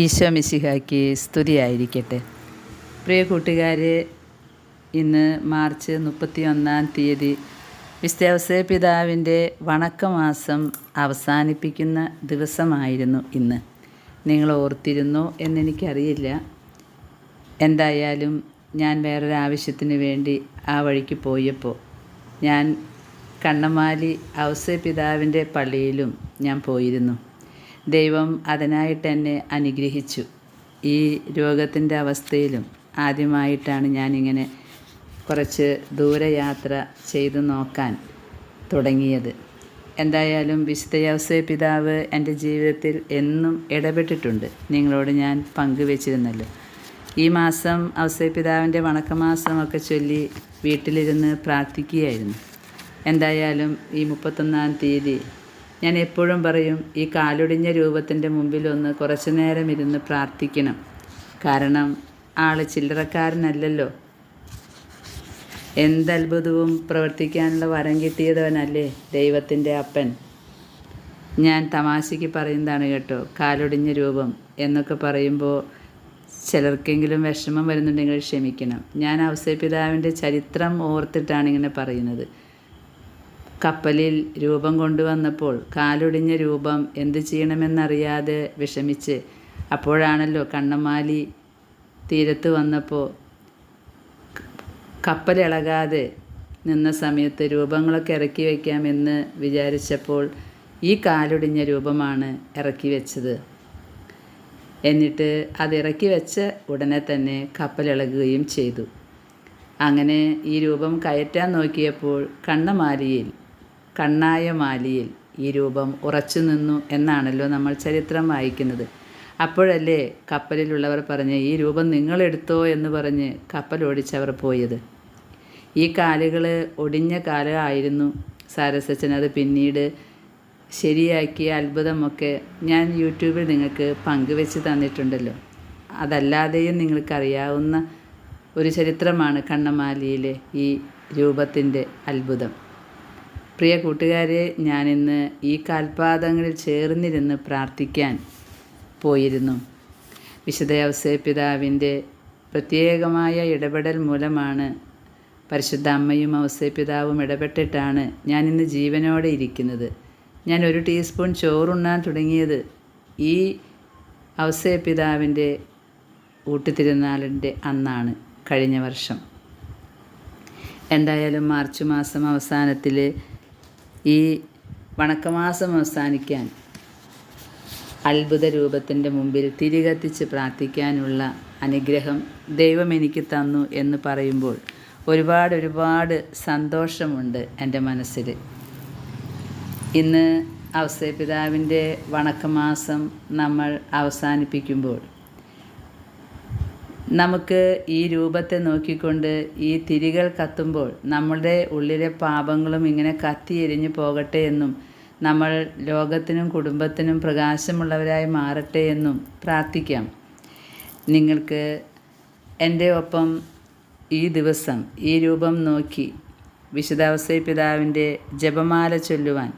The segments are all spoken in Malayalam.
ഈശോ മിശിഹായ്ക്ക് സ്തുതിയായിരിക്കട്ടെ. പ്രിയ കൂട്ടുകാരെ ഇന്ന് മാർച്ച് മുപ്പത്തി ഒന്നാം തീയതി വിസ്തവസ പിതാവിന്റെ വണക്കമാസം അവസാനിപ്പിക്കുന്ന ദിവസമായിരുന്നു ഇന്ന്. നിങ്ങൾ ഓർത്തിരുന്നോ എന്നെനിക്കറിയില്ല. എന്തായാലും ഞാൻ വേറൊരാവശ്യത്തിന് വേണ്ടി ആ വഴിക്ക് പോയപ്പോൾ ഞാൻ കണ്ണമാലി ഔസേ പിതാവിന്റെ പള്ളിയിലും ഞാൻ പോയിരുന്നു. ദൈവം അതിനായിട്ട് എന്നെ അനുഗ്രഹിച്ചു. ഈ രോഗത്തിന്റെ അവസ്ഥയിലും ആദ്യമായിട്ടാണ് ഞാനിങ്ങനെ കുറച്ച് ദൂരയാത്ര ചെയ്തു നോക്കാൻ തുടങ്ങിയത്. എന്തായാലും വിശുദ്ധ യവസേ പിതാവ് എന്റെ ജീവിതത്തിൽ എന്നും ഇടപെട്ടിട്ടുണ്ട്. നിങ്ങളോട് ഞാൻ പങ്കുവച്ചിരുന്നല്ലോ. ഈ മാസം ഔസേ പിതാവിന്റെ വണക്കമാസമൊക്കെ ചൊല്ലി വീട്ടിലിരുന്ന് പ്രാർത്ഥിക്കുകയായിരുന്നു. എന്തായാലും ഈ മുപ്പത്തൊന്നാം തീയതി ഞാൻ എപ്പോഴും പറയും ഈ കാലൊടിഞ്ഞ രൂപത്തിന്റെ മുമ്പിലൊന്ന് കുറച്ചു നേരം ഇരുന്ന് പ്രാർത്ഥിക്കണം. കാരണം ആൾ ചില്ലറക്കാരനല്ലല്ലോ. എന്തത്ഭുതവും പ്രവർത്തിക്കാനുള്ള വരം കിട്ടിയതവനല്ലേ ദൈവത്തിന്റെ അപ്പൻ. ഞാൻ തമാശയ്ക്ക് പറയുന്നതാണ് കേട്ടോ കാലൊടിഞ്ഞ രൂപം എന്നൊക്കെ പറയുമ്പോൾ ചിലർക്കെങ്കിലും വിഷമം വരുന്നുണ്ടെങ്കിൽ ക്ഷമിക്കണം. ഞാൻ ഔസേപിതാവിന്റെ ചരിത്രം ഓർത്തിട്ടാണ് ഇങ്ങനെ പറയുന്നത്. കപ്പലിൽ രൂപം കൊണ്ടുവന്നപ്പോൾ കാലൊടിഞ്ഞ രൂപം എന്ത് ചെയ്യണമെന്നറിയാതെ വിഷമിച്ച് അപ്പോഴാണല്ലോ കണ്ണമാലി തീരത്ത് വന്നപ്പോൾ കപ്പലിളകാതെ നിന്ന സമയത്ത് രൂപങ്ങളൊക്കെ ഇറക്കി വയ്ക്കാമെന്ന് വിചാരിച്ചപ്പോൾ ഈ കാലൊടിഞ്ഞ രൂപമാണ് ഇറക്കി വെച്ചത്. എന്നിട്ട് അത് ഇറക്കി വെച്ച ഉടനെ തന്നെ കപ്പലിളകുകയും ചെയ്തു. അങ്ങനെ ഈ രൂപം കയറ്റാൻ നോക്കിയപ്പോൾ കണ്ണമാലിയിൽ കണ്ണായ മാലിയിൽ ഈ രൂപം ഉറച്ചു നിന്നു എന്നാണല്ലോ നമ്മൾ ചരിത്രം വായിക്കുന്നത്. അപ്പോഴല്ലേ കപ്പലിലുള്ളവർ പറഞ്ഞ് ഈ രൂപം നിങ്ങളെടുത്തോ എന്ന് പറഞ്ഞ് കപ്പൽ ഓടിച്ചവർ പോയത്. ഈ കാലുകൾ ഒടിഞ്ഞ കാലമായിരുന്നു സാരസച്ചൻ അത് പിന്നീട് ശരിയാക്കിയ അത്ഭുതമൊക്കെ ഞാൻ യൂട്യൂബിൽ നിങ്ങൾക്ക് പങ്കുവെച്ച് തന്നിട്ടുണ്ടല്ലോ. അതല്ലാതെയും നിങ്ങൾക്കറിയാവുന്ന ഒരു ചരിത്രമാണ് കണ്ണമാലിയിലെ ഈ രൂപത്തിന്റെ അത്ഭുതം. പ്രിയ കൂട്ടുകാരെ ഞാനിന്ന് ഈ കാൽപാദങ്ങളിൽ ചേർന്നിരുന്ന് പ്രാർത്ഥിക്കാൻ പോയിരുന്നു. വിശുദ്ധ പിതാവിന്റെ പ്രത്യേകമായ ഇടപെടൽ മൂലമാണ് പരിശുദ്ധ അമ്മയും ഔസേ പിതാവും ഇടപെട്ടിട്ടാണ് ഞാനിന്ന് ജീവനോടെ ഇരിക്കുന്നത്. ഞാൻ ഒരു ടീസ്പൂൺ ചോറുണ്ണാൻ തുടങ്ങിയത് ഈ ഔസേ പിതാവിന്റെ ഊട്ടിത്തിരുന്നാളിന്റെ അന്നാണ് കഴിഞ്ഞ വർഷം. എന്തായാലും മാർച്ച് മാസം അവസാനത്തിൽ ഈ വണക്കമാസം അവസാനിക്കാൻ അത്ഭുത രൂപത്തിന്റെ മുമ്പിൽ തിരികത്തിച്ച് പ്രാർത്ഥിക്കാനുള്ള അനുഗ്രഹം ദൈവം എനിക്ക് തന്നു എന്ന് പറയുമ്പോൾ ഒരുപാട് ഒരുപാട് സന്തോഷമുണ്ട് എന്റെ മനസ്സിൽ. ഇന്ന് അവസരപിതാവിന്റെ വണക്കമാസം നമ്മൾ അവസാനിപ്പിക്കുമ്പോൾ നമുക്ക് ഈ രൂപത്തെ നോക്കിക്കൊണ്ട് ഈ തിരികൾ കത്തുമ്പോൾ നമ്മളുടെ ഉള്ളിലെ പാപങ്ങളും ഇങ്ങനെ കത്തി എരിഞ്ഞു പോകട്ടെ എന്നും നമ്മൾ ലോകത്തിനും കുടുംബത്തിനും പ്രകാശമുള്ളവരായി മാറട്ടെ എന്നും പ്രാർത്ഥിക്കാം. നിങ്ങൾക്ക് എന്റെ ഒപ്പം ഈ ദിവസം ഈ രൂപം നോക്കി വിശുദ്ധാവസ്ഥ പിതാവിന്റെ ജപമാല ചൊല്ലുവാൻ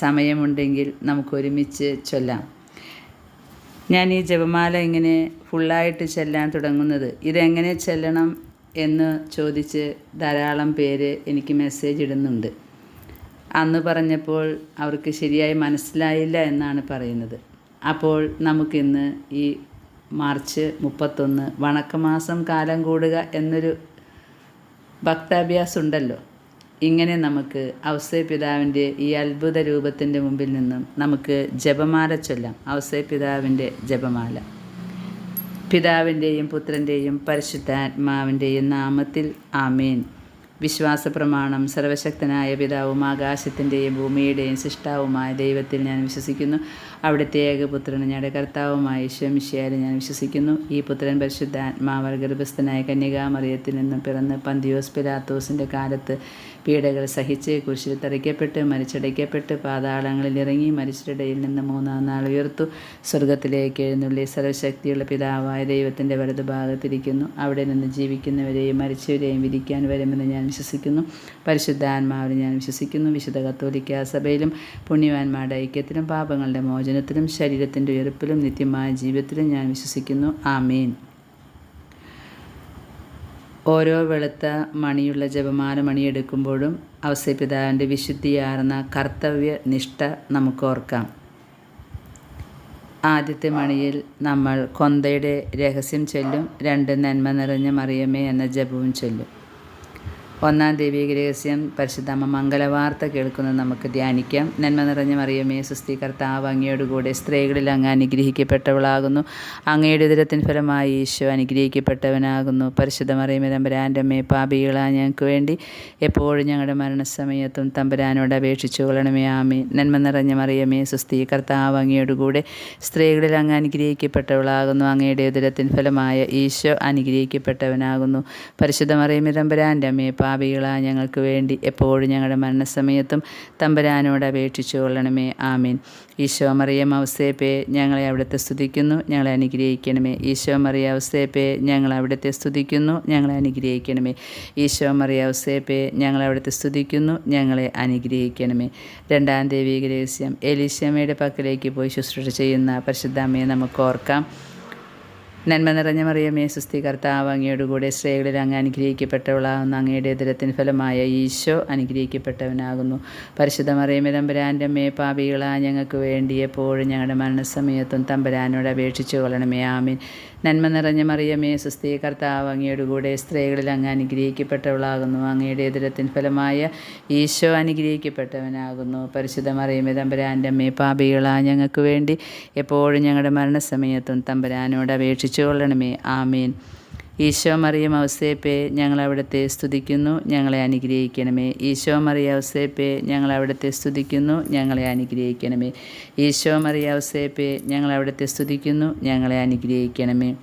സമയമുണ്ടെങ്കിൽ നമുക്കൊരുമിച്ച് ചൊല്ലാം. ഞാൻ ഈ ജപമാല ഇങ്ങനെ ഫുള്ളായിട്ട് ചെല്ലാൻ തുടങ്ങുന്നത്. ഇതെങ്ങനെ ചെല്ലണം എന്ന് ചോദിച്ച് ധാരാളം പേര് എനിക്ക് മെസ്സേജ് ഇടുന്നുണ്ട്. അന്ന് പറഞ്ഞപ്പോൾ അവർക്ക് ശരിയായി മനസ്സിലായില്ല എന്നാണ് പറയുന്നത്. അപ്പോൾ നമുക്കിന്ന് ഈ മാർച്ച് മുപ്പത്തൊന്ന് വണക്കമാസം കാലം കൂടുക എന്നൊരു ഭക്താഭ്യാസം ഉണ്ടല്ലോ ഇങ്ങനെ നമുക്ക് ഔസേ പിതാവിന്റെ ഈ അത്ഭുത രൂപത്തിന്റെ മുമ്പിൽ നിന്നും നമുക്ക് ജപമാല ചൊല്ലാം. ഔസേ പിതാവിന്റെ ജപമാല. പിതാവിന്റെയും പുത്രന്റെയും പരിശുദ്ധാത്മാവിന്റെയും നാമത്തിൽ ആമേൻ. വിശ്വാസ പ്രമാണം സർവശക്തനായ പിതാവും ആകാശത്തിന്റെയും ഭൂമിയുടെയും സൃഷ്ടാവുമായ ദൈവത്തിൽ ഞാൻ വിശ്വസിക്കുന്നു. അവിടുത്തെ ഏകപുത്രനും ഞങ്ങളുടെ കർത്താവുമായ ഈശ്വമിഷ്യാലും ഞാൻ വിശ്വസിക്കുന്നു. ഈ പുത്രൻ പരിശുദ്ധാത്മാവർ ഗർഭസ്ഥനായ കന്യകാമറിയത്തിൽ നിന്നും പിറന്ന് പന്തിയോസ് പിലാത്തോസിന്റെ കാലത്ത് പീഡകൾ സഹിച്ച് കുരിശിൽ തറയ്ക്കപ്പെട്ട് മരിച്ചടയ്ക്കപ്പെട്ട് പാതാളങ്ങളിൽ ഇറങ്ങി മരിച്ചിടയിൽ നിന്ന് മൂന്നാം നാൾ ഉയർത്തു സ്വർഗത്തിലേക്ക് എഴുന്നള്ളി സർവശക്തിയുള്ള പിതാവായ ദൈവത്തിന്റെ വലതു ഭാഗത്തിരിക്കുന്നു അവിടെ നിന്ന് ജീവിക്കുന്നവരെയും മരിച്ചവരെയും വിധിക്കാൻ വരുമെന്ന് ഞാൻ വിശ്വസിക്കുന്നു. പരിശുദ്ധാത്മാവിൽ ഞാൻ വിശ്വസിക്കുന്നു. വിശുദ്ധ കത്തോലിക്ക സഭയിലും പുണ്യവാന്മാരുടെ ഐക്യത്തിലും പാപങ്ങളുടെ മോചനം മോചനത്തിലും ശരീരത്തിന്റെ ഉയർപ്പിലും നിത്യമായ ജീവിതത്തിലും ഞാൻ വിശ്വസിക്കുന്നു. ആമേൻ. ഓരോ വെളുത്ത മണിയുള്ള ജപമാല മണിയെടുക്കുമ്പോഴും അവസ്യപിതാവിന്റെ വിശുദ്ധിയാർന്ന കർത്തവ്യ നിഷ്ഠ നമുക്ക് ഓർക്കാം ആദ്യത്തെ മണിയിൽ നമ്മൾ കൊന്തയുടെ രഹസ്യം ചൊല്ലും രണ്ട് നന്മ നിറഞ്ഞ മറിയമേ എന്ന ജപവും ചൊല്ലും. ഒന്നാം ദൈവിക രഹസ്യം പരിശുദ്ധമ്മ മംഗലവാർത്ത കേൾക്കുന്നത് നമുക്ക് ധ്യാനിക്കാം. നന്മ നിറഞ്ഞ മറിയമേ സുസ്ഥി കർത്താവ് അങ്ങയോടുകൂടെ സ്ത്രീകളിൽ അങ്ങ് അനുഗ്രഹിക്കപ്പെട്ടവളാകുന്നു. അങ്ങയുടെ ഉദരത്തിൻ ഫലമായി ഈശോ അനുഗ്രഹിക്കപ്പെട്ടവനാകുന്നു. പരിശുദ്ധ മറിയമേ തമ്പുരാന്റെ പാപികളാ ഞങ്ങൾക്ക് വേണ്ടി എപ്പോഴും ഞങ്ങളുടെ മരണസമയത്തും തമ്പുരാനോട് അപേക്ഷിച്ചു കൊള്ളണമേ ആമേ നന്മ നിറഞ്ഞ മറിയമേ സുസ്ഥി കർത്താവ് അങ്ങയോടുകൂടെ സ്ത്രീകളിൽ അങ്ങ് അനുഗ്രഹിക്കപ്പെട്ടവളാകുന്നു. അങ്ങയുടെ ഉദരത്തിൻ ഫലമായ ഈശോ അനുഗ്രഹിക്കപ്പെട്ടവനാകുന്നു. പരിശുദ്ധ മറിയമേ തമ്പുരാന്റെ അമ്മേ പാപികളാ ഞങ്ങൾക്ക് വേണ്ടി എപ്പോഴും ഞങ്ങളുടെ മരണസമയത്തും തമ്പരാനോട് അപേക്ഷിച്ചു കൊള്ളണമേ. ആമീൻ. ഈശോ മറിയം ഔസേപ്പെ ഞങ്ങളെ അവിടുത്തെ സ്തുതിക്കുന്നു. ഞങ്ങളെ അനുഗ്രഹിക്കണമേ. ഈശോ മറിയ ഔസേപ്പെ ഞങ്ങൾ അവിടുത്തെ സ്തുതിക്കുന്നു. ഞങ്ങളെ അനുഗ്രഹിക്കണമേ. ഈശോ മറിയ ഔസേപ്പെ ഞങ്ങൾ അവിടുത്തെ സ്തുതിക്കുന്നു. ഞങ്ങളെ അനുഗ്രഹിക്കണമേ. രണ്ടാം ദേവീക രഹസ്യം. എലീശമ്മയുടെ പക്കലേക്ക് പോയി ശുശ്രൂഷ ചെയ്യുന്ന പരിശുദ്ധാമ്മയെ നമുക്ക് ഓർക്കാം. നന്മ നിറഞ്ഞ മറിയമേ സുസ്ഥി കർത്താവ് അങ്ങയോടുകൂടെ സ്ത്രീകളിൽ അങ്ങ് അനുഗ്രഹിക്കപ്പെട്ടവളാകുന്ന. അങ്ങയുടെ ദുരത്തിന് ഫലമായ ഈശോ അനുഗ്രഹിക്കപ്പെട്ടവനാകുന്നു. പരിശുദ്ധ മറിയമേ തമ്പുരാന്റെ അമ്മേ പാപികളാ ഞങ്ങൾക്ക് വേണ്ടി എപ്പോഴും ഞങ്ങളുടെ മരണസമയത്തും തമ്പുരാനോട് അപേക്ഷിച്ചു കൊള്ളണമേ ആമീൻ. നന്മ നിറഞ്ഞ മറിയമേ സുസ്ഥി കർത്താവ് അങ്ങയുടെ കൂടെ സ്ത്രീകളിൽ അങ്ങ് അനുഗ്രഹിക്കപ്പെട്ടവളാകുന്നു. അങ്ങയുടെ എതിരത്തിൻ ഫലമായ ഈശോ അനുഗ്രഹിക്കപ്പെട്ടവനാകുന്നു. പരിശുദ്ധ മറിയമേ തമ്പുരാന്റെ അമ്മേ പാപികളാ ഞങ്ങൾക്ക് വേണ്ടി എപ്പോഴും ഞങ്ങളുടെ മരണസമയത്തും തമ്പുരാനോട് അപേക്ഷിച്ചു കൊള്ളണമേ ആമീൻ. ഈശോ മറിയം ഞങ്ങൾ അവിടുത്തെ സ്തുതിക്കുന്നു ഞങ്ങളെ അനുഗ്രഹിക്കണമേ. ഈശോ മറിയ ഞങ്ങൾ അവിടുത്തെ സ്തുതിക്കുന്നു ഞങ്ങളെ അനുഗ്രഹിക്കണമേ. ഈശോ മറിയ ഞങ്ങൾ അവിടുത്തെ സ്തുതിക്കുന്നു ഞങ്ങളെ അനുഗ്രഹിക്കണമേ.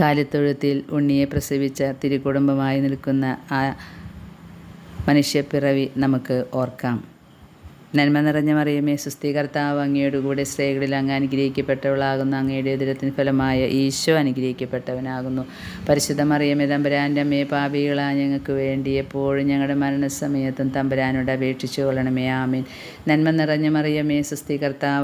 കാലിത്തൊഴുത്തിൽ ഉണ്ണിയെ പ്രസവിച്ച തിരുകുടുംബമായി നിൽക്കുന്ന ആ മനുഷ്യപ്പിറവി നമുക്ക് ഓർക്കാം. നന്മ നിറഞ്ഞ മറിയമേ സുസ്ഥീകർത്താവ് അങ്ങയോടുകൂടെ സ്ത്രീകളിൽ അങ്ങ് അനുഗ്രഹിക്കപ്പെട്ടവളാകുന്നു. അങ്ങയുടെ ഉദരത്തിന് ഫലമായ ഈശോ അനുഗ്രഹിക്കപ്പെട്ടവനാകുന്നു. പരിശുദ്ധ മറിയമേ തമ്പുരാന്റെ അമ്മയെ പാപികളാ ഞങ്ങൾക്ക് വേണ്ടി എപ്പോഴും ഞങ്ങളുടെ മരണസമയത്തും തമ്പുരാനോട് അപേക്ഷിച്ചു കൊള്ളണമേ ആമീൻ. നന്മ നിറഞ്ഞ മറിയമേ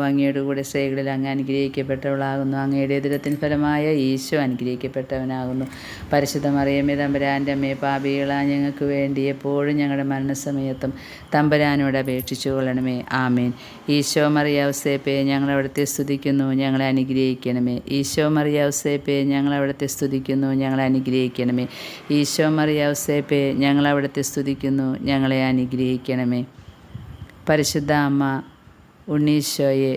അങ്ങയുടെ കൂടെ സ്ത്രീകളിൽ അങ്ങ് അനുഗ്രഹിക്കപ്പെട്ടവളാകുന്നു. അങ്ങയുടെ ദുരത്തിന് ഫലമായ ഈശോ അനുഗ്രഹിക്കപ്പെട്ടവനാകുന്നു. പരിശുദ്ധ മറിയമേ തമ്പുരാന്റെ അമ്മയെ പാപികളാ ഞങ്ങൾക്ക് വേണ്ടി എപ്പോഴും ഞങ്ങളുടെ മരണസമയത്തും തമ്പരാനോട് അപേക്ഷിച്ചു കൊള്ളണമേ. ആമേൻ. ഈശോ മറിയാവസേപ്പെ ഞങ്ങളവിടുത്തെ സ്തുതിക്കുന്നു ഞങ്ങളെ അനുഗ്രഹിക്കണമേ. ഈശോ മറിയാവസേപ്പെ ഞങ്ങളവിടുത്തെ സ്തുതിക്കുന്നു ഞങ്ങളെ അനുഗ്രഹിക്കണമേ. ഈശോ മറിയാവസേപ്പെ ഞങ്ങളവിടുത്തെ സ്തുതിക്കുന്നു ഞങ്ങളെ അനുഗ്രഹിക്കണമേ. പരിശുദ്ധ അമ്മ ഉണ്ണീശോയെ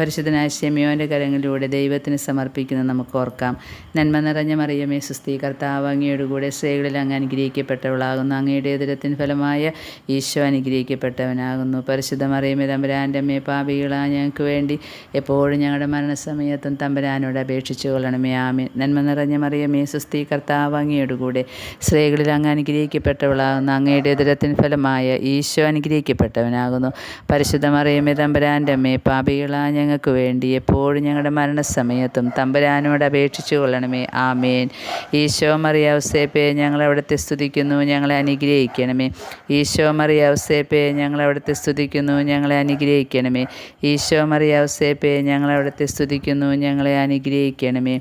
പരിശുദ്ധനായ ഷെമിയോന്റെ കരങ്ങളിലൂടെ ദൈവത്തിന് സമർപ്പിക്കുന്ന നമുക്ക് ഓർക്കാം. നന്മ നിറഞ്ഞ മറിയമേ സുസ്തി കർത്താവ് അങ്ങയുടെ കൂടെ സ്ത്രീകളിൽ അങ്ങ് അനുഗ്രഹിക്കപ്പെട്ടവളാകുന്നു. അങ്ങയുടെ എതിരത്തിന് ഫലമായ ഈശോ അനുഗ്രഹിക്കപ്പെട്ടവനാകുന്നു. പരിശുദ്ധ മറിയമേ തമ്പുരാന്റെ അമ്മയെ പാപികളാ ഞങ്ങൾക്ക് വേണ്ടി എപ്പോഴും ഞങ്ങളുടെ മരണസമയത്തും തമ്പുരാനോട് അപേക്ഷിച്ചു കൊള്ളണമേ. ആമേ നന്മ നിറഞ്ഞ മറിയമേ സുസ്തി കർത്താവ് അങ്ങയുടെ കൂടെ സ്ത്രീകളിൽ അങ്ങ് അനുഗ്രഹിക്കപ്പെട്ടവളാകുന്നു. അങ്ങയുടെ എതിരത്തിന് ഫലമായ ഈശോ അനുഗ്രഹിക്കപ്പെട്ടവനാകുന്നു. പരിശുദ്ധ മറിയമേ തമ്പുരാന്റെ അമ്മയെ പാപികളാ ഞങ്ങൾക്ക് വേണ്ടി എപ്പോഴും ഞങ്ങളുടെ മരണസമയത്തും തമ്പുരാനോട് അപേക്ഷിച്ചു കൊള്ളണമേ. ആമേൻ. ഈശോ മറിയാവസേപ്പെ ഞങ്ങൾ അവിടുത്തെ സ്തുതിക്കുന്നു ഞങ്ങളെ അനുഗ്രഹിക്കണമേ. ഈശോ മറിയാവസേപ്പെ ഞങ്ങൾ അവിടുത്തെ സ്തുതിക്കുന്നു ഞങ്ങളെ അനുഗ്രഹിക്കണമേ. ഈശോ മറിയാവസേപ്പെ ഞങ്ങൾ അവിടുത്തെ സ്തുതിക്കുന്നു ഞങ്ങളെ അനുഗ്രഹിക്കണമേ.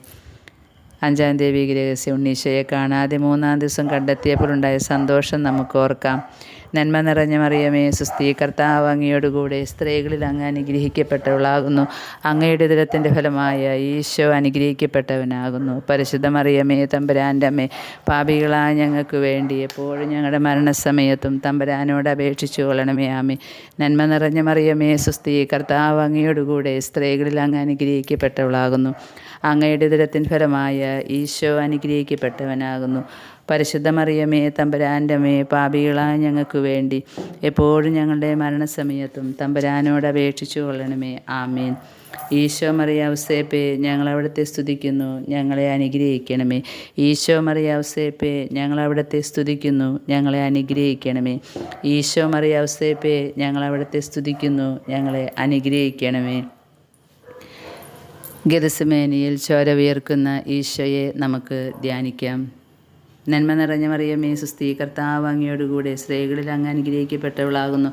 അഞ്ചാം ദേവി രഹസ്യ ഉണ്ണീശയെ കാണാതെ മൂന്നാം ദിവസം കണ്ടെത്തിയപ്പോഴുണ്ടായ സന്തോഷം നമുക്ക് ഓർക്കാം. നന്മ നിറഞ്ഞ മറിയമേ സുസ്ഥീ കർത്താവ് അങ്ങയോടുകൂടെ സ്ത്രീകളിൽ അങ്ങ് അനുഗ്രഹിക്കപ്പെട്ടവളാകുന്നു. അങ്ങയുടെ ദിനത്തിന്റെ ഫലമായ ഈശോ അനുഗ്രഹിക്കപ്പെട്ടവനാകുന്നു. പരിശുദ്ധ മറിയമേ തമ്പുരാന്റെ അമ്മേ പാപികളായ ഞങ്ങൾക്ക് വേണ്ടി എപ്പോഴും ഞങ്ങളുടെ മരണസമയത്തും തമ്പുരാനോട് അപേക്ഷിച്ചു കൊള്ളണമേ ആമേ നന്മ നിറഞ്ഞ മറിയമേ സുസ്ഥീ കർത്താവ് അങ്ങയോടുകൂടെ സ്ത്രീകളിൽ അങ്ങ് അനുഗ്രഹിക്കപ്പെട്ടവളാകുന്നു. അങ്ങയുടെ ദിനത്തിൻ ഫലമായ ഈശോ അനുഗ്രഹിക്കപ്പെട്ടവനാകുന്നു. പരിശുദ്ധ മറിയമേ തമ്പുരാന്റെ അമ്മേ പാപികളായ ഞങ്ങൾക്ക് വേണ്ടി എപ്പോഴും ഞങ്ങളുടെ മരണസമയത്തും തമ്പുരാനോട് അപേക്ഷിച്ചു കൊള്ളണമേ. ആമീൻ. ഈശോ മറിയാവസേപ്പെ ഞങ്ങൾ ഞങ്ങളവിടുത്തെ സ്തുതിക്കുന്നു ഞങ്ങളെ അനുഗ്രഹിക്കണമേ. ഈശോ മറിയാവസേപ്പെ ഞങ്ങൾ ഞങ്ങളവിടുത്തെ സ്തുതിക്കുന്നു ഞങ്ങളെ അനുഗ്രഹിക്കണമേ. ഈശോ മറിയാവസേപ്പെ ഞങ്ങൾ ഞങ്ങളവിടുത്തെ സ്തുതിക്കുന്നു ഞങ്ങളെ അനുഗ്രഹിക്കണമേ. ഗതസമേനയിൽ ചോര വിയർക്കുന്ന ഈശോയെ നമുക്ക് ധ്യാനിക്കാം. നന്മ നിറഞ്ഞ മറിയമേ സുസ്ഥീ കർത്താവ് അങ്ങയോടുകൂടെ സ്ത്രീകളിൽ അങ്ങ് അനുഗ്രഹിക്കപ്പെട്ടവളാകുന്നു.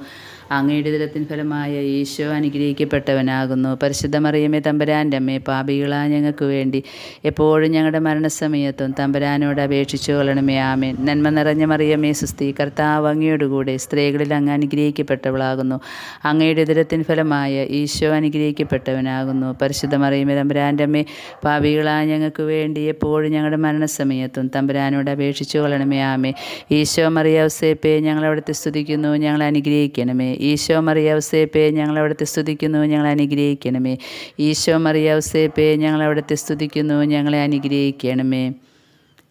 അങ്ങയുടെ ദിനത്തിൻ ഫലമായ ഈശോ അനുഗ്രഹിക്കപ്പെട്ടവനാകുന്നു. പരിശുദ്ധ മറിയമേ തമ്പുരാന്റെ അമ്മേ പാപികളാ ഞങ്ങൾക്ക് വേണ്ടി എപ്പോഴും ഞങ്ങളുടെ മരണസമയത്തും തമ്പരാനോട് അപേക്ഷിച്ചു കൊള്ളണമേ ആമേൻ. നന്മ നിറഞ്ഞ മറിയമേ സുസ്തി കർത്താവ് അങ്ങയോടുകൂടെ സ്ത്രീകളിൽ അങ്ങ് അനുഗ്രഹിക്കപ്പെട്ടവളാകുന്നു. അങ്ങയുടെ ദിനത്തിൻ ഫലമായ ഈശോ അനുഗ്രഹിക്കപ്പെട്ടവനാകുന്നു. പരിശുദ്ധ മറിയമേ തമ്പുരാന്റെ അമ്മേ പാപികളാ ഞങ്ങൾക്ക് വേണ്ടി എപ്പോഴും ഞങ്ങളുടെ മരണസമയത്തും തമ്പരാനോട് അപേക്ഷിച്ചു കൊള്ളണമേ ആമേ ഈശോ മറിയവസേപ്പേ ഞങ്ങളവിടുത്തെ സ്തുതിക്കുന്നു ഞങ്ങൾ അനുഗ്രഹിക്കണമേ. ഈശോ മറിയവസേപ്പേ ഞങ്ങളവിടുത്തെ സ്തുതിക്കുന്നു ഞങ്ങളെ അനുഗ്രഹിക്കണമേ. ഈശോ മറിയവസേപ്പേ ഞങ്ങളവിടുത്തെ സ്തുതിക്കുന്നു ഞങ്ങളെ അനുഗ്രഹിക്കണമേ.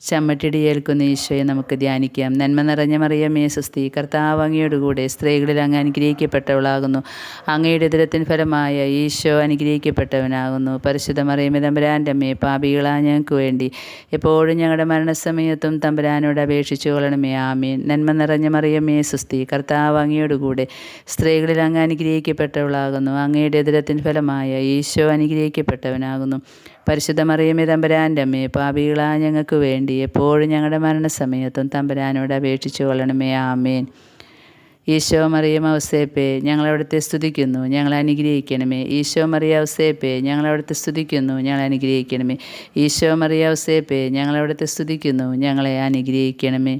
ചമ്മട്ടിടി ഏൽക്കുന്ന ഈശോയെ നമുക്ക് ധ്യാനിക്കാം. നന്മ നിറഞ്ഞ മറിയമ്മയെ സുസ്തി കർത്താവ് അങ്ങയോടുകൂടെ സ്ത്രീകളിൽ അങ്ങ് അനുഗ്രഹിക്കപ്പെട്ടവളാകുന്നു. അങ്ങയുടെ ഉദരത്തിൻ ഫലമായ ഈശോ അനുഗ്രഹിക്കപ്പെട്ടവനാകുന്നു. പരിശുദ്ധ മറിയമ്മ തമ്പുരാന്റെ അമ്മയെ പാപികളാ ഞങ്ങൾക്ക് വേണ്ടി എപ്പോഴും ഞങ്ങളുടെ മരണസമയത്തും തമ്പുരാനോട് അപേക്ഷിച്ചു കൊള്ളണമേ. ആമീൻ. നന്മ നിറഞ്ഞ മറിയമ്മയെ സുസ്തി കർത്താവ് അങ്ങയോടുകൂടെ സ്ത്രീകളിൽ അങ്ങ് അനുഗ്രഹിക്കപ്പെട്ടവളാകുന്നു. അങ്ങയുടെ ഉദരത്തിൻ ഫലമായ ഈശോ അനുഗ്രഹിക്കപ്പെട്ടവനാകുന്നു. പരിശുദ്ധ മറിയമേ തമ്പുരാന്റെ അമ്മേ പാപികളാ ഞങ്ങൾക്ക് വേണ്ടി എപ്പോഴും ഞങ്ങളുടെ മരണസമയത്തും തമ്പുരാനോട് അപേക്ഷിച്ചു കൊള്ളണമേ. ആമേൻ. ഈശോ മറിയം ഔസേപ്പേ ഞങ്ങളവിടുത്തെ സ്തുതിക്കുന്നു ഞങ്ങൾ അനുഗ്രഹിക്കണമേ. ഈശോ മറിയ ഔസേപ്പേ ഞങ്ങളവിടുത്തെ സ്തുതിക്കുന്നു ഞങ്ങൾ അനുഗ്രഹിക്കണമേ. ഈശോ മറിയ ഔസേപ്പേ ഞങ്ങളവിടുത്തെ സ്തുതിക്കുന്നു ഞങ്ങളെ അനുഗ്രഹിക്കണമേ.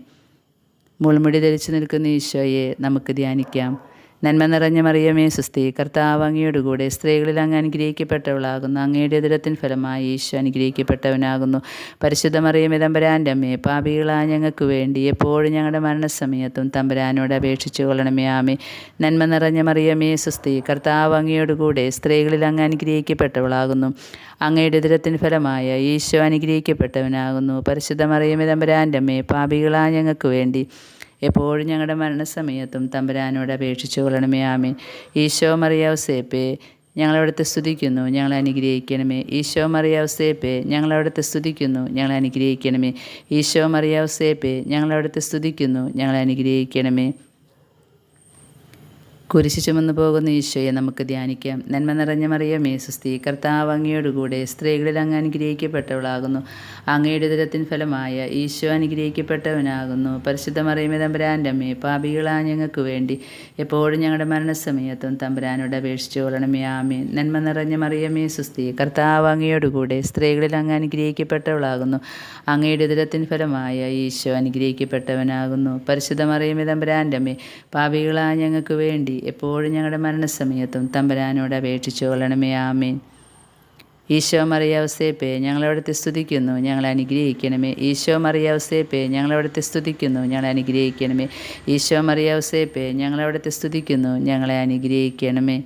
മുൾമുടി ധരിച്ചു നിൽക്കുന്ന ഈശോയെ നമുക്ക് ധ്യാനിക്കാം. നന്മ നിറഞ്ഞ മറിയമേ സുസ്തി കർത്താവ് അങ്ങയോടുകൂടെ സ്ത്രീകളിൽ അങ്ങ് അനുഗ്രഹിക്കപ്പെട്ടവളാകുന്നു. അങ്ങയുടെ ദുരത്തിൻ ഫലമായി ഈശോ അനുഗ്രഹിക്കപ്പെട്ടവനാകുന്നു. പരിശുദ്ധ മറിയമേ തമ്പുരാന്റെ അമ്മേ പാപികളായ ഞങ്ങൾക്ക് വേണ്ടി എപ്പോഴും ഞങ്ങളുടെ മരണസമയത്തും തമ്പരാനോട് അപേക്ഷിച്ചു കൊള്ളണമേ. ആമേ നന്മ നിറഞ്ഞ മറിയമേ സുസ്തി കർത്താവ് അങ്ങയോടുകൂടെ സ്ത്രീകളിൽ അങ്ങ് അനുഗ്രഹിക്കപ്പെട്ടവളാകുന്നു. അങ്ങയുടെ ദുരത്തിൻ ഫലമായ ഈശോ അനുഗ്രഹിക്കപ്പെട്ടവനാകുന്നു. പരിശുദ്ധ മറിയമേ തമ്പുരാന്റെ അമ്മേ പാപികളായ ഞങ്ങൾക്ക് വേണ്ടി എപ്പോഴും ഞങ്ങളുടെ മരണസമയത്തും തമ്പുരാനോട് അപേക്ഷിച്ചു കൊള്ളണമേ ആമീൻ. ഈശോ മറിയാവസേപ്പേ ഞങ്ങളവിടുത്തെ സ്തുതിക്കുന്നു ഞങ്ങളെ അനുഗ്രഹിക്കണമേ. ഈശോ മറിയാവസേപ്പേ ഞങ്ങളവിടുത്തെ സ്തുതിക്കുന്നു ഞങ്ങളെ അനുഗ്രഹിക്കണമേ. ഈശോ മറിയാവസേപ്പേ ഞങ്ങളവിടുത്തെ സ്തുതിക്കുന്നു ഞങ്ങളെ അനുഗ്രഹിക്കണമേ. കുരിശു ചുമന്നു പോകുന്ന ഈശോയെ നമുക്ക് ധ്യാനിക്കാം. നന്മ നിറഞ്ഞ മറിയമേ സുസ്തി കർത്താവ് അങ്ങയോടുകൂടെ സ്ത്രീകളിൽ അങ്ങ് അനുഗ്രഹിക്കപ്പെട്ടവളാകുന്നു. അങ്ങയുടെ ദുരത്തിൻ ഫലമായ ഈശോ അനുഗ്രഹിക്കപ്പെട്ടവനാകുന്നു. പരിശുദ്ധ മറിയമേ തമ്പുരാന്റെ അമ്മേ പാപികളാ ഞങ്ങൾക്ക് വേണ്ടി എപ്പോഴും ഞങ്ങളുടെ മരണസമയത്തും തമ്പുരാനോട് അപേക്ഷിച്ചു കൊള്ളണമേ ആമേ നന്മ നിറഞ്ഞ മറിയമേ സുസ്തി കർത്താവ് അങ്ങയോടുകൂടെ സ്ത്രീകളിൽ അങ്ങ് അനുഗ്രഹിക്കപ്പെട്ടവളാകുന്നു. അങ്ങയുടെ ദുരത്തിൻ ഫലമായ ഈശോ അനുഗ്രഹിക്കപ്പെട്ടവനാകുന്നു. പരിശുദ്ധ മറിയമേ തമ്പുരാന്റെ അമ്മേ പാപികളാ ഞങ്ങൾക്ക് വേണ്ടി എപ്പോഴും ഞങ്ങളുടെ മരണസമയത്തും തമ്പരാനോട് അപേക്ഷിച്ചു കൊള്ളണമേ ആമേൻ. ഈശോ മറിയാവസേപ്പേ ഞങ്ങളവിടുത്തെ സ്തുതിക്കുന്നു ഞങ്ങൾ അനുഗ്രഹിക്കണമേ. ഈശോ മറിയാവസേപ്പേ ഞങ്ങളവിടുത്തെ സ്തുതിക്കുന്നു ഞങ്ങൾ അനുഗ്രഹിക്കണമേ. ഈശോ മറിയാവസേപ്പേ ഞങ്ങളവിടുത്തെ സ്തുതിക്കുന്നു ഞങ്ങളെ അനുഗ്രഹിക്കണമേ.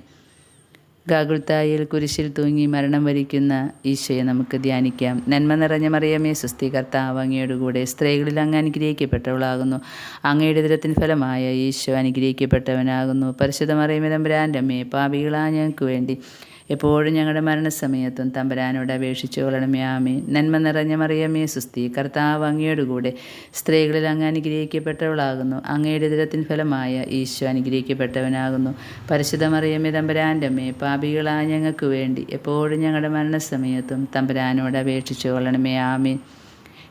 ഗാഗുൽത്തായിൽ കുരിശിൽ തൂങ്ങി മരണം വരിക്കുന്ന ഈശോയെ നമുക്ക് ധ്യാനിക്കാം. നന്മ നിറഞ്ഞ മറിയമേ സുസ്തി കർത്താവ് അങ്ങയോടുകൂടെ സ്ത്രീകളിൽ അങ്ങ് അനുഗ്രഹിക്കപ്പെട്ടവളാകുന്നു. അങ്ങയുടെ ദുരത്തിന് ഫലമായ ഈശോ അനുഗ്രഹിക്കപ്പെട്ടവനാകുന്നു. പരിശുദ്ധ മറിയമേ തമ്പുരാന്റെ അമ്മേ പാപികളാ ഞങ്ങൾക്ക് വേണ്ടി എപ്പോഴും ഞങ്ങളുടെ മരണസമയത്തും തമ്പരാനോട് അപേക്ഷിച്ചു കൊള്ളണമേ നന്മ നിറഞ്ഞ മറിയമേ സുസ്തി കർത്താവ് അങ്ങയോടുകൂടെ സ്ത്രീകളിൽ അങ്ങ് അനുഗ്രഹിക്കപ്പെട്ടവളാകുന്നു. അങ്ങയുടെ ഉദരത്തിൻ ഫലമായ ഈശോ അനുഗ്രഹിക്കപ്പെട്ടവനാകുന്നു. പരിശുദ്ധ മറിയമ്മേ തമ്പരാന്റെ അമ്മേ പാപികളായ ഞങ്ങൾക്ക് വേണ്ടി എപ്പോഴും ഞങ്ങളുടെ മരണസമയത്തും തമ്പരാനോട് അപേക്ഷിച്ചു കൊള്ളണമേ ആമേൻ.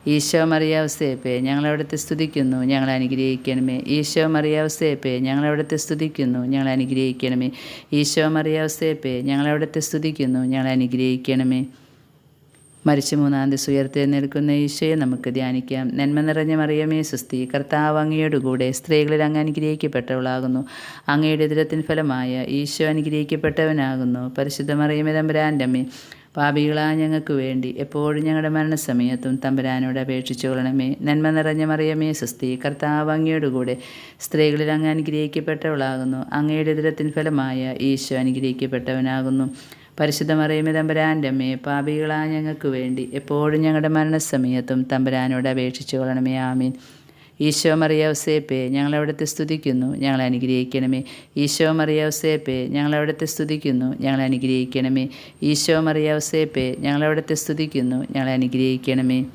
ഈശോ മറിയാവസേപ്പേ ഞങ്ങളവിടുത്തെ സ്തുതിക്കുന്നു ഞങ്ങൾ അനുഗ്രഹിക്കണമേ. ഈശോ മറിയാവസേപ്പേ ഞങ്ങളവിടുത്തെ സ്തുതിക്കുന്നു ഞങ്ങൾ അനുഗ്രഹിക്കണമേ. ഈശോ മറിയാവസേപ്പേ ഞങ്ങളവിടുത്തെ സ്തുതിക്കുന്നു ഞങ്ങൾ അനുഗ്രഹിക്കണമേ. മരിച്ചു മൂന്നാം ദിവസം ഉയർത്തെഴുന്നേൽക്കുന്ന ഈശോയെ നമുക്ക് ധ്യാനിക്കാം. നന്മ നിറഞ്ഞ മറിയമേ സുസ്തി കർത്താവ് അങ്ങയോടുകൂടെ സ്ത്രീകളിൽ അങ്ങ് അനുഗ്രഹിക്കപ്പെട്ടവളാകുന്നു. അങ്ങയുടെ ദുരത്തിൻ ഫലമായ ഈശോ അനുഗ്രഹിക്കപ്പെട്ടവനാകുന്നു. പരിശുദ്ധ മറിയമേ തമ്പുരാന്റെ അമ്മേ പാപികളാ ഞങ്ങൾക്ക് വേണ്ടി എപ്പോഴും ഞങ്ങളുടെ മരണസമയത്തും തമ്പുരാനോട് അപേക്ഷിച്ചു കൊള്ളണമേ. നന്മ നിറഞ്ഞ മറിയമേ സുസ്തി കർത്താവ് അങ്ങയോടുകൂടെ സ്ത്രീകളിൽ അങ്ങ് അനുഗ്രഹിക്കപ്പെട്ടവളാകുന്നു. അങ്ങയുടെ ദുരത്തിൻ ഫലമായ ഈശോ അനുഗ്രഹിക്കപ്പെട്ടവനാകുന്നു. പരിശുദ്ധ മറിയമേ തമ്പുരാന്റെ അമ്മേ പാപികളാ ഞങ്ങൾക്ക് വേണ്ടി എപ്പോഴും ഞങ്ങളുടെ മരണസമയത്തും തമ്പുരാനോട് അപേക്ഷിച്ചു കൊള്ളണമേ. ആമീൻ. ഈശോ മറിയാവസേപ്പേ ഞങ്ങളവിടുത്തെ സ്തുതിക്കുന്നു ഞങ്ങൾ അനുഗ്രഹിക്കണമേ. ഈശോ മറിയാവസേപ്പേ ഞങ്ങളവിടുത്തെ സ്തുതിക്കുന്നു ഞങ്ങൾ അനുഗ്രഹിക്കണമേ. ഈശോ മറിയാവസേപ്പേ ഞങ്ങളവിടുത്തെ സ്തുതിക്കുന്നു ഞങ്ങൾ അനുഗ്രഹിക്കണമേ.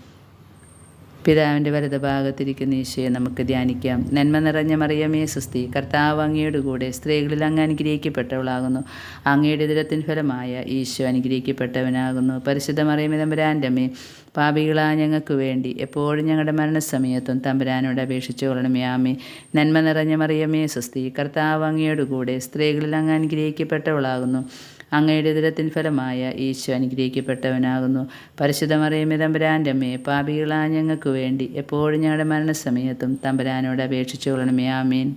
പിതാവിന്റെ വലത് ഭാഗത്തിരിക്കുന്ന ഈശോയെ നമുക്ക് ധ്യാനിക്കാം. നന്മ നിറഞ്ഞ മറിയമേ സുസ്തി കർത്താവ് അങ്ങയുടെ കൂടെ സ്ത്രീകളിൽ അങ്ങ് അനുഗ്രഹിക്കപ്പെട്ടവളാകുന്നു. അങ്ങയുടെ ദിനത്തിൻ ഫലമായ ഈശോ അനുഗ്രഹിക്കപ്പെട്ടവനാകുന്നു. പരിശുദ്ധ മറിയമേ തമ്പുരാന്റെ അമ്മേ പാപികളാ ഞങ്ങൾക്ക് വേണ്ടി എപ്പോഴും ഞങ്ങളുടെ മരണസമയത്തും തമ്പുരാനോട് അപേക്ഷിച്ചു കൊള്ളണമേ. ആമേ നന്മ നിറഞ്ഞ മറിയമേ സുസ്തി കർത്താവ് അങ്ങയുടെ കൂടെ സ്ത്രീകളിൽ അങ്ങ് അനുഗ്രഹിക്കപ്പെട്ടവളാകുന്നു. അങ്ങയുടെ ദിനത്തിൻ ഫലമായ ഈശോ അനുഗ്രഹിക്കപ്പെട്ടവനാകുന്നു. പരിശുദ്ധമറിയമേ തമ്പുരാന്റെ അമ്മയെ പാപികളായ ഞങ്ങൾക്ക് വേണ്ടി എപ്പോഴും ഞങ്ങളുടെ മരണസമയത്തും തമ്പുരാനോട് അപേക്ഷിച്ചു കൊള്ളണമേ ആമീൻ.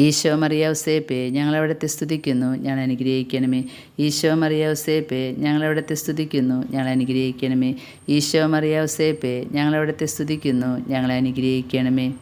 ഈശോ മറിയൗസേപ്പെ ഞങ്ങളവിടത്തെ സ്തുതിക്കുന്നു ഞങ്ങൾ അനുഗ്രഹിക്കണമേ. ഈശോ മറിയൗസേപ്പെ ഞങ്ങളവിടത്തെ സ്തുതിക്കുന്നു ഞങ്ങൾ അനുഗ്രഹിക്കണമേ. ഈശോ മറിയൗസേപ്പെ ഞങ്ങളവിടത്തെ സ്തുതിക്കുന്നു ഞങ്ങൾ അനുഗ്രഹിക്കണമേ.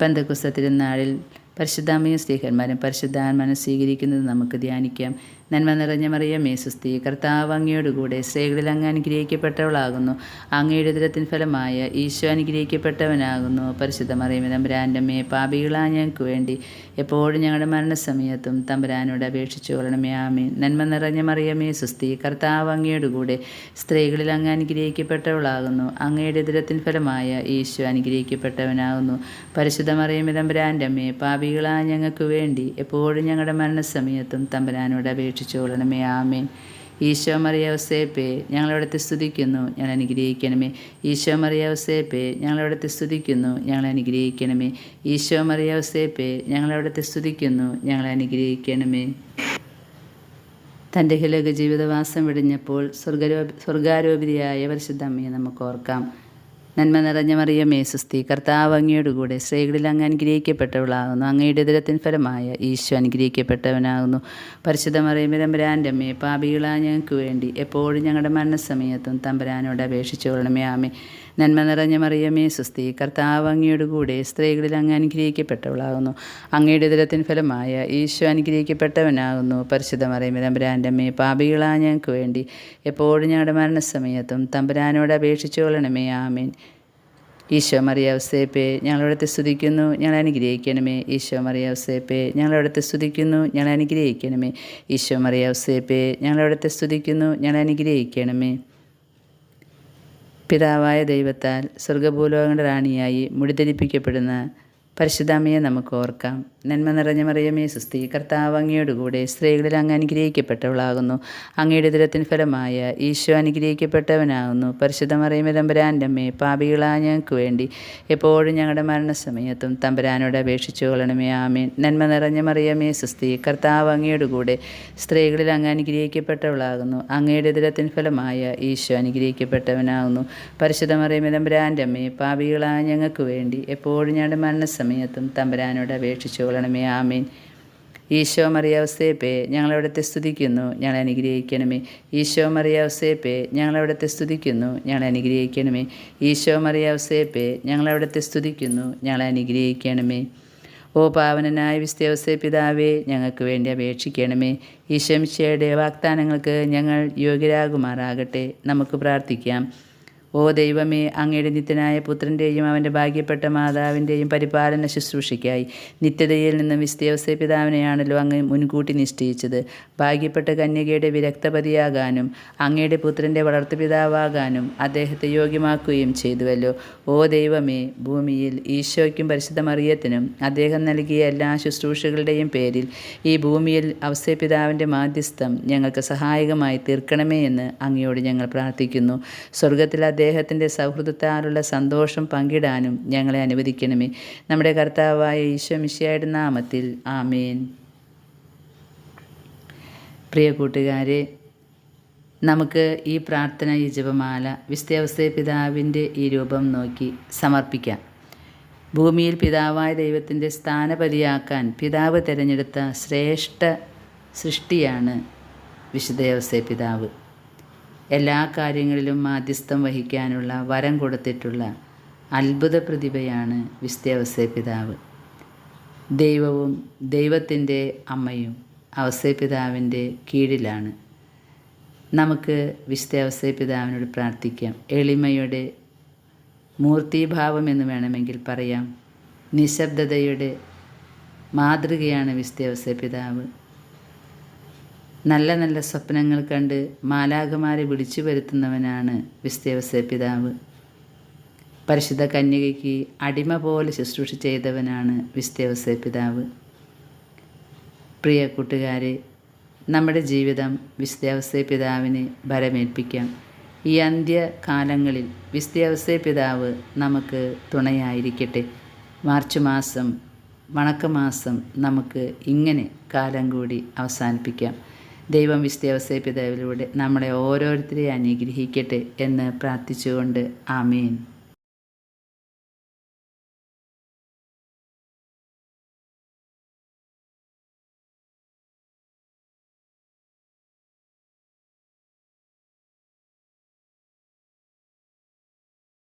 പന്തക്കുസ്ത തിരുനാളിൽ പരിശുദ്ധാമയും സ്ത്രീഹന്മാരും പരിശുദ്ധാത്മാനും സ്വീകരിക്കുന്നത് നമുക്ക് ധ്യാനിക്കാം. നന്മ നിറഞ്ഞ മറിയമേ സുസ്തി കർത്താവ് അങ്ങയോടുകൂടെ സ്ത്രീകളിൽ അങ്ങ് അനുഗ്രഹിക്കപ്പെട്ടവളാകുന്നു. അങ്ങയുടെ ദിനത്തിൻ ഫലമായ ഈശോ അനുഗ്രഹിക്കപ്പെട്ടവനാകുന്നു. പരിശുദ്ധ മറിയമേ തമ്പുരാന്റെ പാപികളാ ഞങ്ങൾക്ക് വേണ്ടി എപ്പോഴും ഞങ്ങളുടെ മരണസമയത്തും തമ്പുരാനോട് അപേക്ഷിച്ചു കൊള്ളണമേ. ആമേ നന്മ നിറഞ്ഞ മറിയമേ സുസ്തി കർത്താവ് അങ്ങയോടുകൂടെ സ്ത്രീകളിൽ അങ്ങ് അനുഗ്രഹിക്കപ്പെട്ടവളാകുന്നു. അങ്ങയുടെ ദിനത്തിൻ ഫലമായ ഈശോ അനുഗ്രഹിക്കപ്പെട്ടവനാകുന്നു. പരിശുദ്ധ മറിയമേ തമ്പുരാന്റെ പാപികളാ ഞങ്ങൾക്ക് വേണ്ടി എപ്പോഴും ഞങ്ങളുടെ മരണസമയത്തും തമ്പുരാനോട് അപേക്ഷിച്ചു കൊള്ളണമേ. ആമേൻ. ഈശോ മറിയവസേപ്പേ ഞങ്ങളവിടുത്തെ സ്തുതിക്കുന്നു ഞങ്ങൾ അനുഗ്രഹിക്കണമേ. ഈശോ മറിയവസേപ്പേ ഞങ്ങളവിടുത്തെ സ്തുതിക്കുന്നു ഞങ്ങൾ അനുഗ്രഹിക്കണമേ. ഈശോ മറിയവസേപ്പേ ഞങ്ങളവിടുത്തെ സ്തുതിക്കുന്നു ഞങ്ങൾ അനുഗ്രഹിക്കണമേ. തന്റെ ഹിലക ജീവിതവാസം വെടിഞ്ഞപ്പോൾ പരിശുദ്ധ അമ്മയെ നമുക്ക് ഓർക്കാം. നന്മ നിറഞ്ഞ മറിയമേ സുസ്തി കർത്താവ് അങ്ങയോടുകൂടെ സ്ത്രീകളിൽ അങ്ങ് അനുഗ്രഹിക്കപ്പെട്ടവളാകുന്നു. അങ്ങയുടെ ദിനത്തിൻ ഫലമായ ഈശോ അനുഗ്രഹിക്കപ്പെട്ടവനാകുന്നു. പരിശുദ്ധ മറിയമേ തമ്പുരാന്റെ അമ്മയെ പാപികളാ ഞങ്ങൾക്ക് വേണ്ടി എപ്പോഴും ഞങ്ങളുടെ മരണസമയത്തും തമ്പുരാനോട് അപേക്ഷിച്ചു കൊള്ളണമേ ആമേ നന്മ നിറഞ്ഞ മറിയമേ സുസ്തി കർത്താവ് അങ്ങയോടുകൂടെ സ്ത്രീകളിൽ അങ്ങ് അനുഗ്രഹിക്കപ്പെട്ടവളാകുന്നു. അങ്ങയുടെ ദിനത്തിൻ ഫലമായ ഈശോ അനുഗ്രഹിക്കപ്പെട്ടവനാകുന്നു. പരിശുദ്ധ മറിയമേ തമ്പുരാന്റെ അമ്മേ പാപികളായ ഞങ്ങൾക്ക് വേണ്ടി എപ്പോഴും ഞങ്ങളുടെ മരണസമയത്തും തമ്പുരാനോട് അപേക്ഷിച്ചു കൊള്ളണമേ. ആമേൻ. ഈശോ മറിയവസേപ്പെ ഞങ്ങളവിടുത്തെ സ്തുതിക്കുന്നു ഞങ്ങൾ അനുഗ്രഹിക്കണമേ. ഈശോ മറിയവസേപ്പെ ഞങ്ങളവിടുത്തെ സ്തുതിക്കുന്നു ഞങ്ങൾ അനുഗ്രഹിക്കണമേ. ഈശോ മറിയവസേപ്പെ ഞങ്ങളവിടുത്തെ സ്തുതിക്കുന്നു ഞങ്ങൾ അനുഗ്രഹിക്കണമേ. പിതാവായ ദൈവത്താൽ സ്വർഗഭൂലോകങ്ങളുടെ റാണിയായി മുടിധരിപ്പിക്കപ്പെടുന്ന പരിശുദ്ധാമ്മയെ നമുക്ക് ഓർക്കാം. നന്മ നിറഞ്ഞ മറിയമേ സുസ്തി കർത്താവ് അങ്ങയോടുകൂടെ സ്ത്രീകളിൽ അങ്ങ് അനുഗ്രഹിക്കപ്പെട്ടവളാകുന്നു. അങ്ങയുടെ ദിനത്തിൻ ഫലമായ ഈശോ അനുഗ്രഹിക്കപ്പെട്ടവനാകുന്നു. പരിശുദ്ധ മറിയമേ തമ്പുരാന്റെ അമ്മേ പാപികളായ ഞങ്ങൾക്ക് വേണ്ടി എപ്പോഴും ഞങ്ങളുടെ മരണസമയത്തും തമ്പുരാനോട് അപേക്ഷിച്ചു കൊള്ളണമേ. ആമേൻ. നന്മ നിറഞ്ഞ മറിയമേ സുസ്തി കർത്താവ് അങ്ങയോടുകൂടെ സ്ത്രീകളിൽ അങ്ങ് അനുഗ്രഹിക്കപ്പെട്ടവളാകുന്നു. അങ്ങയുടെ ദിനത്തിൻ ഫലമായ ഈശോ അനുഗ്രഹിക്കപ്പെട്ടവനാകുന്നു. പരിശുദ്ധ മറിയമേ തമ്പുരാന്റെ അമ്മേ പാപികളായ ഞങ്ങൾക്ക് വേണ്ടി എപ്പോഴും ഞങ്ങളുടെ മരണസമയത്തും തമ്പരാനോട് അപേക്ഷിച്ചു കൊള്ളണമേ ആമീൻ. ഈശോ മറിയാവസ്തേപ്പേ ഞങ്ങളവിടുത്തെ സ്തുതിക്കുന്നു ഞങ്ങൾ അനുഗ്രഹിക്കണമേ. ഈശോ മറിയാവസ്തേപ്പേ ഞങ്ങളവിടുത്തെ സ്തുതിക്കുന്നു ഞങ്ങൾ അനുഗ്രഹിക്കണമേ. ഈശോ മറിയാവസ്തേപ്പേ ഞങ്ങളവിടുത്തെ സ്തുതിക്കുന്നു ഞങ്ങൾ അനുഗ്രഹിക്കണമേ. ഓ പാവനനായ വിസ്തവസേ പിതാവേ ഞങ്ങൾക്ക് വേണ്ടി അപേക്ഷിക്കണമേ. ഈശംശയുടെ വാഗ്ദാനങ്ങൾക്ക് ഞങ്ങൾ യോഗ്യരാകുമാറാകട്ടെ. നമുക്ക് പ്രാർത്ഥിക്കാം. ഓ ദൈവമേ അങ്ങയുടെ നിത്യനായ പുത്രന്റെയും അവന്റെ ഭാഗ്യപ്പെട്ട മാതാവിന്റെയും പരിപാലന ശുശ്രൂഷയ്ക്കായി. നിത്യതയിൽ നിന്ന് വിസ്തേവസ പിതാവിനെയാണല്ലോ അങ്ങ് മുൻകൂട്ടി നിശ്ചയിച്ചത്. ഭാഗ്യപ്പെട്ട കന്യകയുടെ വിരക്തപതിയാകാനും അങ്ങയുടെ പുത്രന്റെ വളർത്തുപിതാവാകാനും അദ്ദേഹത്തെ യോഗ്യമാക്കുകയും ചെയ്തുവല്ലോ. ഓ ദൈവമേ ഭൂമിയിൽ ഈശോയ്ക്കും പരിശുദ്ധ മറിയത്തിനും അദ്ദേഹം നൽകിയ എല്ലാ ശുശ്രൂഷകളുടെയും പേരിൽ ഈ ഭൂമിയിൽ അവസ്ഥപിതാവിന്റെ മാധ്യസ്ഥം ഞങ്ങൾക്ക് സഹായകമായി തീർക്കണമേ എന്ന് അങ്ങയോട് ഞങ്ങൾ പ്രാർത്ഥിക്കുന്നു. സ്വർഗത്തിൽ അദ്ദേഹത്തിന്റെ സൗഹൃദത്താലുള്ള സന്തോഷം പങ്കിടാനും ഞങ്ങളെ അനുവദിക്കണമേ. നമ്മുടെ കർത്താവായ ഈശോ മിശിയായുടെ നാമത്തിൽ ആമേൻ. പ്രിയ കൂട്ടുകാരെ നമുക്ക് ഈ പ്രാർത്ഥന ഈ ജപമാല വിസ്തവസ്ഥ പിതാവിന്റെ ഈ രൂപം നോക്കി സമർപ്പിക്കാം. ഭൂമിയിൽ പിതാവായ ദൈവത്തിന്റെ സ്ഥാനപതിയാക്കാൻ പിതാവ് തിരഞ്ഞെടുത്ത ശ്രേഷ്ഠ സൃഷ്ടിയാണ് വിശുദ്ധ പിതാവ്. എല്ലാ കാര്യങ്ങളിലും മാധ്യസ്ഥം വഹിക്കാനുള്ള വരം കൊടുത്തിട്ടുള്ള അത്ഭുത പ്രതിഭയാണ് വിസ്തവസ പിതാവ്. ദൈവവും ദൈവത്തിന്റെ അമ്മയും അവസപിതാവിന്റെ കീഴിലാണ്. നമുക്ക് വിസ്തവസ പിതാവിനോട് പ്രാർത്ഥിക്കാം. എളിമയുടെ മൂർത്തിഭാവം എന്ന് വേണമെങ്കിൽ പറയാം. നിശബ്ദതയുടെ മാതൃകയാണ് വിസ്തവസ പിതാവ്. നല്ല നല്ല സ്വപ്നങ്ങൾ കണ്ട് മാലാകമാരെ വിളിച്ചു വരുത്തുന്നവനാണ് വിസ്തേവസ പിതാവ്. പരിശുദ്ധ കന്യകയ്ക്ക് അടിമ പോലെ ശുശ്രൂഷ ചെയ്തവനാണ് വിസ്തേവസ പിതാവ്. പ്രിയ കൂട്ടുകാരെ നമ്മുടെ ജീവിതം വിസ്തേവസ പിതാവിനെ ഭരമേൽപ്പിക്കാം. ഈ അന്ത്യകാലങ്ങളിൽ വിസ്തേവസ പിതാവ് നമുക്ക് തുണയായിരിക്കട്ടെ. മാർച്ച് മാസം വണക്കമാസം നമുക്ക് ഇങ്ങനെ കാലം കൂടി അവസാനിപ്പിക്കാം. ദൈവം വിസ്തേവസ പിതാവിലൂടെ നമ്മളെ ഓരോരുത്തരെയും അനുഗ്രഹിക്കട്ടെ എന്ന് പ്രാർത്ഥിച്ചുകൊണ്ട് ആമീൻ.